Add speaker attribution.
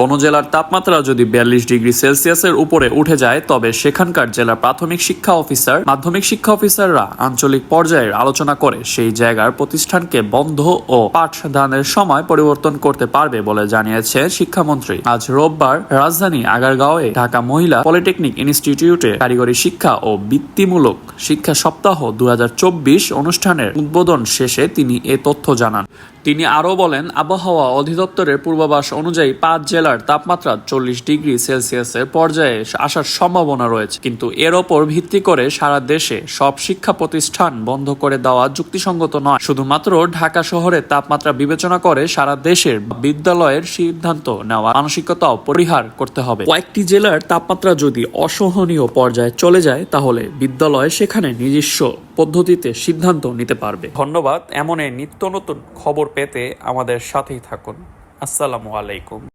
Speaker 1: কোনো জেলার তাপমাত্রা যদি বিয়াল্লিশ ডিগ্রি সেলসিয়াসের উপরে উঠে যায়, তবে সেখানকার জেলার প্রাথমিক শিক্ষা অফিসার, মাধ্যমিক শিক্ষা অফিসাররা আঞ্চলিক পর্যায়ের আলোচনা করে সেই জায়গার প্রতিষ্ঠানকে বন্ধ ও পাঠদানের সময় পরিবর্তন করতে পারবে বলে জানিয়েছে শিক্ষামন্ত্রী। আজ রোববার রাজধানী আগারগাঁওয়ে ঢাকা মহিলা পলিটেকনিক ইনস্টিটিউটে কারিগরি শিক্ষা ও বৃত্তিমূলক শিক্ষা সপ্তাহ দু হাজার চব্বিশ অনুষ্ঠানের উদ্বোধন শেষে তিনি এ তথ্য জানান। তিনি আরও বলেন, আবহাওয়া অধিদপ্তরের পূর্বাভাস অনুযায়ী পাঁচ জেলার তাপমাত্রা চল্লিশ ডিগ্রি সেলসিয়াসের পর্যায়ে আসার সম্ভাবনা রয়েছে। কিন্তু এর ওপর ভিত্তি করে সারা দেশে সব শিক্ষা প্রতিষ্ঠান বন্ধ করে দেওয়া যুক্তিসঙ্গত নয়। শুধুমাত্র ঢাকা শহরের তাপমাত্রা বিবেচনা করে সারা দেশের বিদ্যালয়ের সিদ্ধান্ত নেওয়া মানসিকতাও পরিহার করতে হবে। কয়েকটি জেলার তাপমাত্রা যদি অসহনীয় পর্যায়ে চলে যায়, তাহলে বিদ্যালয় সেখানে নিজস্ব পদ্ধতিতে সিদ্ধান্ত নিতে পারবে। ধন্যবাদ। এমন নিত্য নতুন খবর পেতে আমাদের সাথেই থাকুন। আসসালামু আলাইকুম।